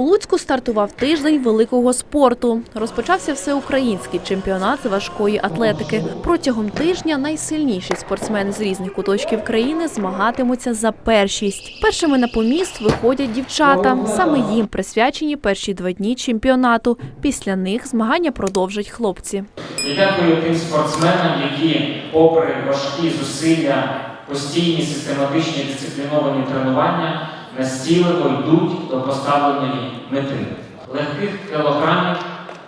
У Луцьку стартував тиждень великого спорту. Розпочався всеукраїнський чемпіонат з важкої атлетики. Протягом тижня найсильніші спортсмени з різних куточків країни змагатимуться за першість. Першими на поміст виходять дівчата. Саме їм присвячені перші два дні чемпіонату. Після них змагання продовжать хлопці. Я дякую тим спортсменам, які, попри важкі зусилля, постійні систематичні дисципліновані тренування, настійливо йдуть до поставленої мети легких кілограмів,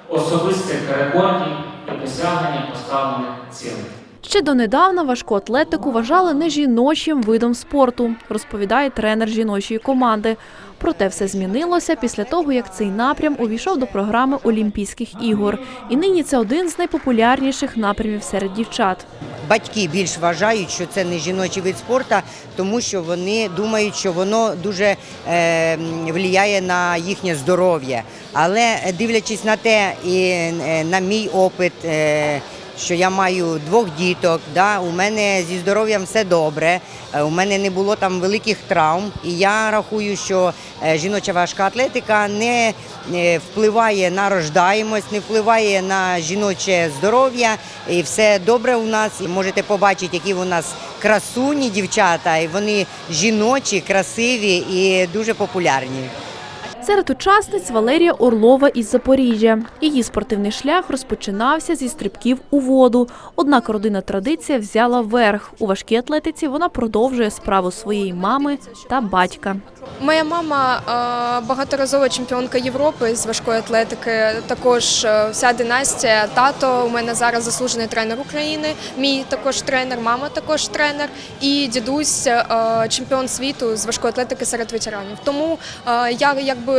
особистих рекордів і досягнення поставлених цілей. Ще донедавна важку атлетику вважали не жіночим видом спорту, розповідає тренер жіночої команди. Проте все змінилося після того, як цей напрям увійшов до програми Олімпійських ігор. І нині це один з найпопулярніших напрямів серед дівчат. Батьки більш вважають, що це не жіночий вид спорту, тому що вони думають, що воно дуже е, впливає на їхнє здоров'я. Але дивлячись на те і е, на мій опит, е, що я маю двох діток, да, у мене зі здоров'ям все добре, е, у мене не було там великих травм. І я рахую, що е, жіноча важка атлетика не е, впливає на рождаємость, не впливає на жіноче здоров'я. І все добре у нас. І можете побачити, які у нас красуні дівчата, і вони жіночі, красиві і дуже популярні. Серед учасниць Валерія Орлова із Запоріжжя. Її спортивний шлях розпочинався зі стрибків у воду. Однак родинна традиція взяла верх. У важкій атлетиці вона продовжує справу своєї мами та батька. Моя мама багаторазова чемпіонка Європи з важкої атлетики. Також вся династія. Тато у мене зараз заслужений тренер України. Мій також тренер, мама також тренер. І дідусь чемпіон світу з важкої атлетики серед ветеранів. Тому я якби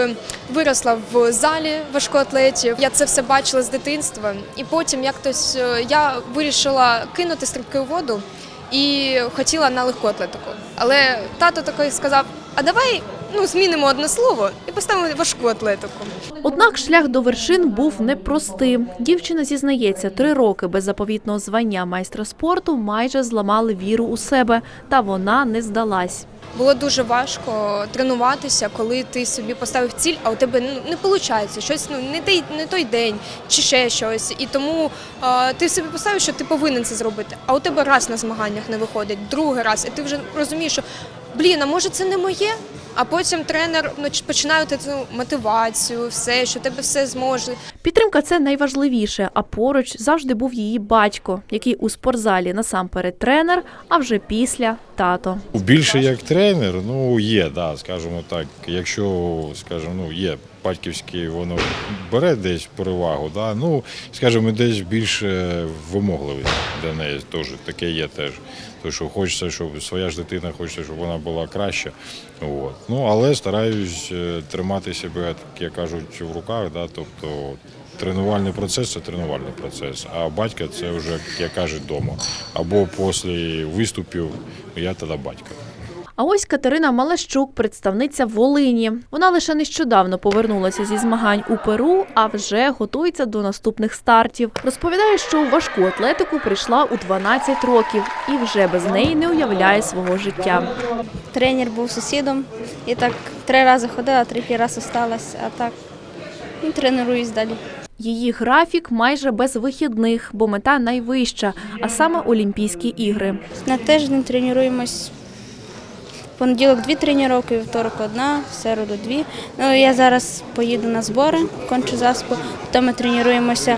виросла в залі важкоатлетів. Я це все бачила з дитинства. І потім якось е, я вирішила кинути стрибки у воду і хотіла на легку атлетику. Але тато такий сказав: а давай ну, змінимо одне слово і поставимо важку атлетику. Однак шлях до вершин був непростим. Дівчина зізнається, три роки без заповітного звання майстра спорту майже зламали віру у себе, та вона не здалась. Було дуже важко тренуватися, коли ти собі поставив ціль, а у тебе ну, не виходить, щось ну не той, не той день чи ще щось. І тому е, ти собі поставив, що ти повинен це зробити. А у тебе раз на змаганнях не виходить, другий раз, і ти вже розумієш, що блін, а може це не моє? А потім тренер ну, починає цю мотивацію, все, що тебе все зможе. Підтримка це найважливіше, а поруч завжди був її батько, який у спортзалі насамперед тренер, а вже після тато. Більше як тренер, ну є, да, скажімо так. Якщо скажімо, ну є батьківський, воно бере десь перевагу, да, ну скажімо, десь більше вимогливість для неї теж таке є теж. Тому що хочеться, щоб своя ж дитина хочеться, щоб вона була краща. От. Ну але стараюсь е, тримати себе, як кажуть, в руках, да, тобто. Тренувальний процес це тренувальний процес, а батька це вже, як кажуть, вдома. Або після виступів я тоді батько. А ось Катерина Малащук, представниця Волині. Вона лише нещодавно повернулася зі змагань у Перу, а вже готується до наступних стартів. Розповідає, що у важку атлетику прийшла у 12 років і вже без неї не уявляє свого життя. Тренер був сусідом і так три рази ходила, третій раз осталась, а так ну, тренуюсь далі. Її графік майже без вихідних, бо мета найвища, а саме Олімпійські ігри. На тиждень тренуємось. Понеділок дві тренування, вівторок одна, в середу дві. Ну, я зараз поїду на збори, кончу заспу, потім ми тренуємося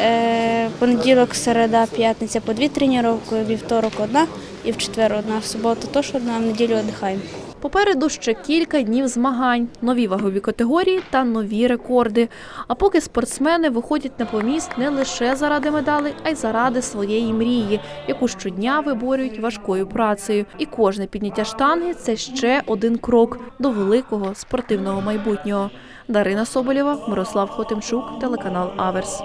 е, понеділок, середа, п'ятниця по дві тренування, вівторок одна і в четвер одна, в суботу теж одна, в неділю віддихаємо. Попереду ще кілька днів змагань, нові вагові категорії та нові рекорди. А поки спортсмени виходять на поміст не лише заради медалей, а й заради своєї мрії, яку щодня виборюють важкою працею. І кожне підняття штанги це ще один крок до великого спортивного майбутнього. Дарина Соболєва, Мирослав Хотимчук, телеканал Аверс.